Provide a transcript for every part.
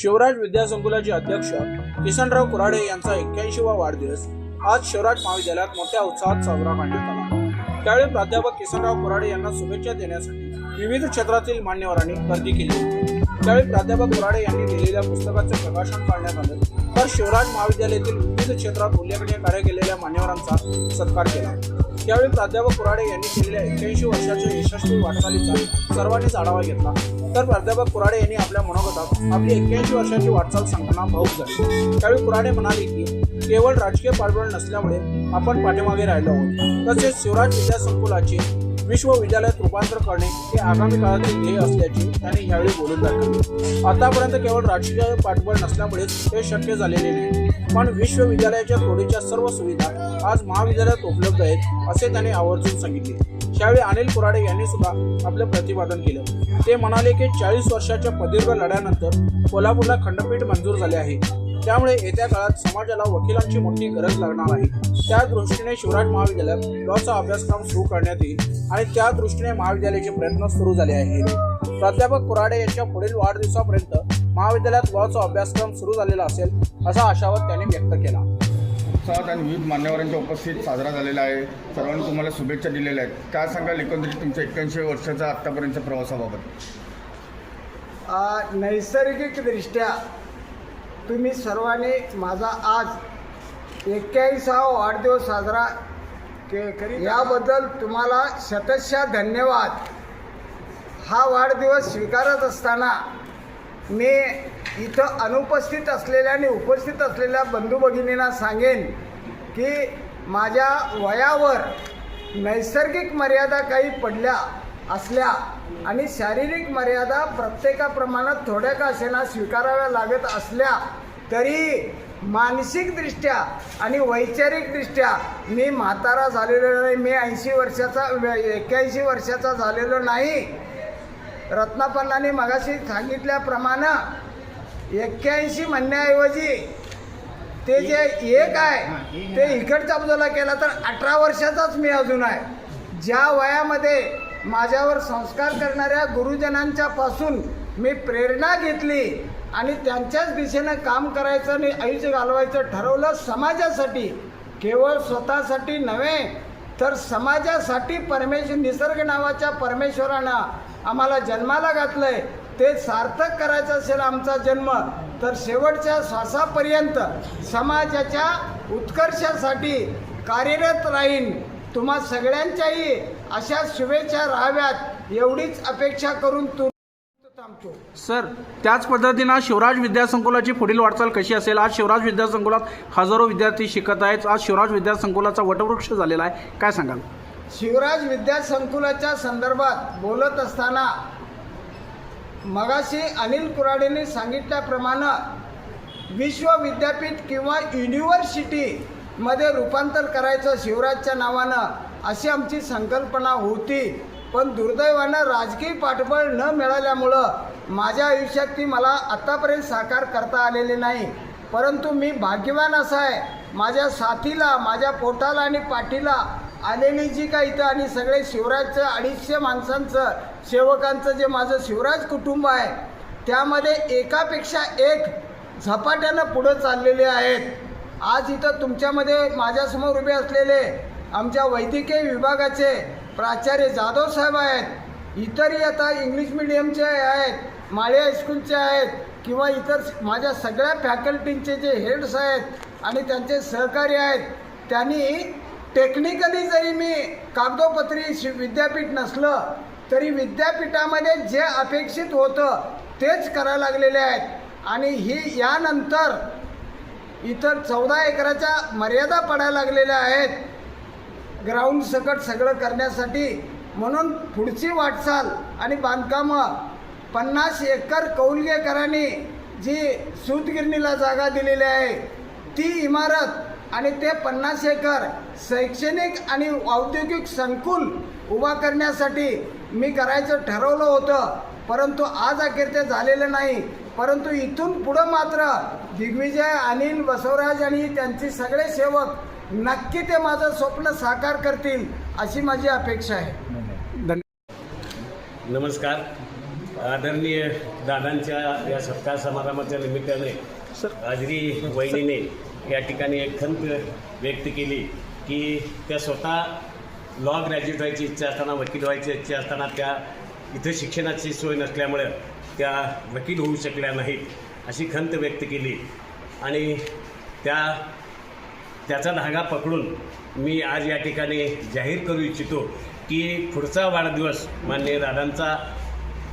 शिवराज विद्यासंकुलाचे अध्यक्ष किसनराव कुराडे यांचा एक्क्याऐंशीवा वाढदिवस आज शिवराज महाविद्यालयात मोठ्या उत्साहात साजरा करण्यात आला. त्यावेळी प्राध्यापक किसनराव कुराडे यांना शुभेच्छा देण्यासाठी विविध क्षेत्रातील मान्यवरांनी गर्दी केली. होती त्यावेळी प्राध्यापक कुराडे यांनी लिहिलेल्या पुस्तकाचे प्रकाशन करण्यात आले. तर शिवराज महाविद्यालयातील विविध क्षेत्रात उल्लेखनीय कार्य केलेल्या मान्यवरांचा सत्कार केला. त्यावेळी प्राध्यापक कुराडे यांनी केलेल्या एक्क्याऐंशी वर्षाच्या यशस्वी वाटचालीचा सर्वांनीच आढावा घेतला. तर प्राध्यापक कुराडे यांनी आपल्या मनोगतात आपली एक्क्याऐंशी वर्षाची वाटचाल सांगताना भाऊक झाली. त्यावेळी कुराडे म्हणाले की केवळ राजकीय पाठबळ नसल्यामुळे आपण पाठीमागे राहिलो आहोत. तसेच शिवराज विद्यासंकुलाचे विश्वविद्यालयात रूपांतर करणे हे आगामी काळातील ध्येय असल्याचे त्यांनी यावेळी बोलून दाखवले. आतापर्यंत केवळ राजकीय पाठबळ नसल्यामुळेच हे शक्य झालेले नाही. पण विश्वविद्यालयाच्या तोडीच्या सर्व सुविधा आज महाविद्यालयात उपलब्ध आहेत असे त्यांनी आवर्जून सांगितले. त्यावेळी अनिल कुराडे यांनी सुद्धा आपले प्रतिपादन केलं. ते म्हणाले की चाळीस वर्षाच्या प्रदीर्घ लढ्यानंतर कोल्हापूरला खंडपीठ मंजूर झाले आहे. त्यामुळे येत्या काळात समाजाला वकिलांची मोठी गरज लागणार आहे. त्या दृष्टीने शिवराज महाविद्यालयात लॉचा अभ्यासक्रम सुरू करण्यात येईल आणि त्या दृष्टीने महाविद्यालयाचे प्रयत्न सुरू झाले आहेत. प्राध्यापक कुराडे यांच्या पुढील वाढदिवसापर्यंत महाविद्यालयात लॉचा अभ्यासक्रम सुरू झालेला असेल असा आशावाद त्यांनी व्यक्त केला. उत्साहात आणि विविध मान्यवरांच्या उपस्थित साजरा झालेला आहे. सर्वांनी तुम्हाला शुभेच्छा दिलेल्या आहेत. काय सांगाल एकंदरीत तुमच्या एक्क्याऐंशी वर्षाचा आत्तापर्यंतच्या प्रवासाबाबत? नैसर्गिकदृष्ट्या तुम्ही सर्वांनी माझा आज एक्क्याऐंसावा वाढदिवस साजरा के याबद्दल तुम्हाला शतशा धन्यवाद. हा वाढदिवस स्वीकारत असताना मी इथं अनुपस्थित असलेल्या आणि उपस्थित असलेल्या बंधू भगिनींना सांगेन की माझ्या वयावर नैसर्गिक मर्यादा काही पडल्या असल्या आणि शारीरिक मर्यादा प्रत्येकाप्रमाणात थोड्या का असेना स्वीकाराव्या लागत असल्या तरी मानसिकदृष्ट्या आणि वैचारिकदृष्ट्या मी म्हातारा झालेलो नाही. मी ऐंशी वर्षाचा एक्क्याऐंशी वर्षाचा झालेलो नाही. रत्नापन्नाने मगाशी सांगितल्याप्रमाणे एक्क्याऐंशी म्हणण्याऐवजी ते जे एक आहे ते इकडच्या बाजूला केला तर अठरा वर्षाचाच मी अजून आहे. ज्या वयामध्ये माझ्यावर संस्कार करणाऱ्या गुरुजनांच्या पासून मी प्रेरणा घेतली आणि त्यांच्याच दिशेनं काम करायचं आणि आयुष्य घालवायचं ठरवलं समाजासाठी केवळ स्वतःसाठी नव्हे तर समाजासाठी परमेश्वर निसर्ग नावाच्या परमेश्वरानं आम्हाला जन्माला घातलंय. ते सार्थक करायचं असेल आमचा जन्म तर शेवटच्या श्वासापर्यंत समाजाच्या उत्कर्षासाठी कार्यरत राहीन. तुम्हा सगळ्यांच्याही अशा शुभेच्छा राहाव्यात एवढीच अपेक्षा करून तू सर त्याच पद्धतीनं शिवराज विद्यासंकुलाची पुढील वाटचाल कशी असेल? आज शिवराज विद्यासंकुलात हजारो विद्यार्थी शिकत आहेत. आज शिवराज विद्यासंकुलाचा वटवृक्ष झालेला आहे. काय सांगाल? शिवराज विद्यासंकुलाच्या संदर्भात बोलत असताना मगाशी अनिल कुराडेंनी सांगितल्याप्रमाणे विश्व विद्यापीठ किंवा युनिव्हर्सिटीमध्ये रूपांतर करायचं शिवराजच्या नावानं अशी आमची संकल्पना होती. पण दुर्दैवानं राजकीय पाठबळ न मिळाल्यामुळं माझ्या आयुष्यात ती मला आत्तापर्यंत साकार करता आलेली नाही. परंतु मी भाग्यवान असा आहे माझ्या साथीला माझ्या पोटाला आणि पाठीला आलेली जी काही इथं आणि सगळे शिवराजचं अडीचशे माणसांचं सेवकांचं जे माझं शिवराज कुटुंब आहे त्यामध्ये एकापेक्षा एक झपाट्यानं पुढं चाललेले आहेत. आज इथं तुमच्यामध्ये माझ्यासमोर उभे असलेले आमच्या वैद्यकीय विभागाचे प्राचार्य जाधव साहेब आहेत. इतरही आता इंग्लिश मिडियमचे आहेत माळे हायस्कूलचे आहेत किंवा इतर माझ्या सगळ्या फॅकल्टींचे जे हेड्स आहेत आणि त्यांचे सहकारी आहेत त्यांनी टेक्निकली जरी मी कागदोपत्री शि विद्यापीठ नसलं तरी विद्यापीठामध्ये जे अपेक्षित होतं तेच करायला लागलेले आहेत. आणि ही यानंतर इतर चौदा एकराच्या मर्यादा पडायला लागलेल्या आहेत. ग्राउंड सकट सगळं करण्यासाठी. म्हणून पुढची वाटचाल आणि बांधकामं पन्नास एकर कौलगेकरांनी जी सूतगिरणीला जागा दिलेली आहे ती इमारत आणि ते पन्नास एकर शैक्षणिक आणि औद्योगिक संकुल उभा करण्यासाठी मी करायचं ठरवलं होतं. परंतु आज अखेर ते झालेलं नाही. परंतु इथून पुढं मात्र दिग्विजय अनिल बसवराज आणि त्यांचे सगळे सेवक नक्की ते माझं स्वप्न साकार करतील अशी माझी अपेक्षा आहे. धन्यवाद. नमस्कार. आदरणीय दादांच्या या सत्कार समारंभाच्या निमित्ताने आजरी वहिनीने या ठिकाणी एक खंत व्यक्त केली की त्या स्वतः लॉ ग्रॅज्युएट व्हायची इच्छा असताना वकील व्हायची इच्छा असताना त्या इथं शिक्षणाची सोय नसल्यामुळं त्या वकील होऊ शकल्या नाहीत अशी खंत व्यक्त केली. आणि त्या त्याचा धागा पकडून मी आज या ठिकाणी जाहीर करू इच्छितो की पुढचा वाढदिवस माननीय दादांचा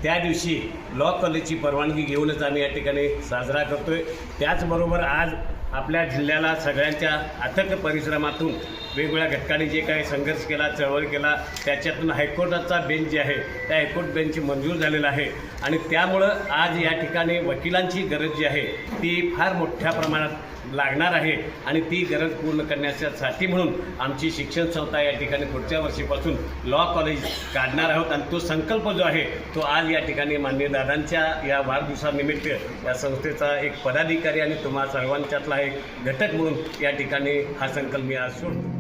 त्या दिवशी लॉ कॉलेजची परवानगी घेऊनच आम्ही या ठिकाणी साजरा करतो आहे त्याचबरोबर आज आपल्या जिल्ह्याला सगळ्यांच्या अथक परिश्रमातून वेगवेगळ्या घटकांनी जे काही संघर्ष केला चळवळ केला त्याच्यातून हायकोर्टाचा बेंच जे आहे त्या हायकोर्ट बेंच मंजूर झालेला आहे. आणि त्यामुळं आज या ठिकाणी वकिलांची गरज जी आहे ती फार मोठ्या प्रमाणात लागणार आहे आणि ती गरज पूर्ण करण्यासाठी म्हणून आमची शिक्षण संस्था या ठिकाणी पुढच्या वर्षीपासून लॉ कॉलेज काढणार आहोत. आणि तो संकल्प जो आहे तो आज या ठिकाणी माननीय दादांच्या या वाढदिवसानिमित्त या संस्थेचा एक पदाधिकारी आणि तुम्हा सर्वांच्यातला एक घटक म्हणून या ठिकाणी हा संकल्प मी आज सोडतो.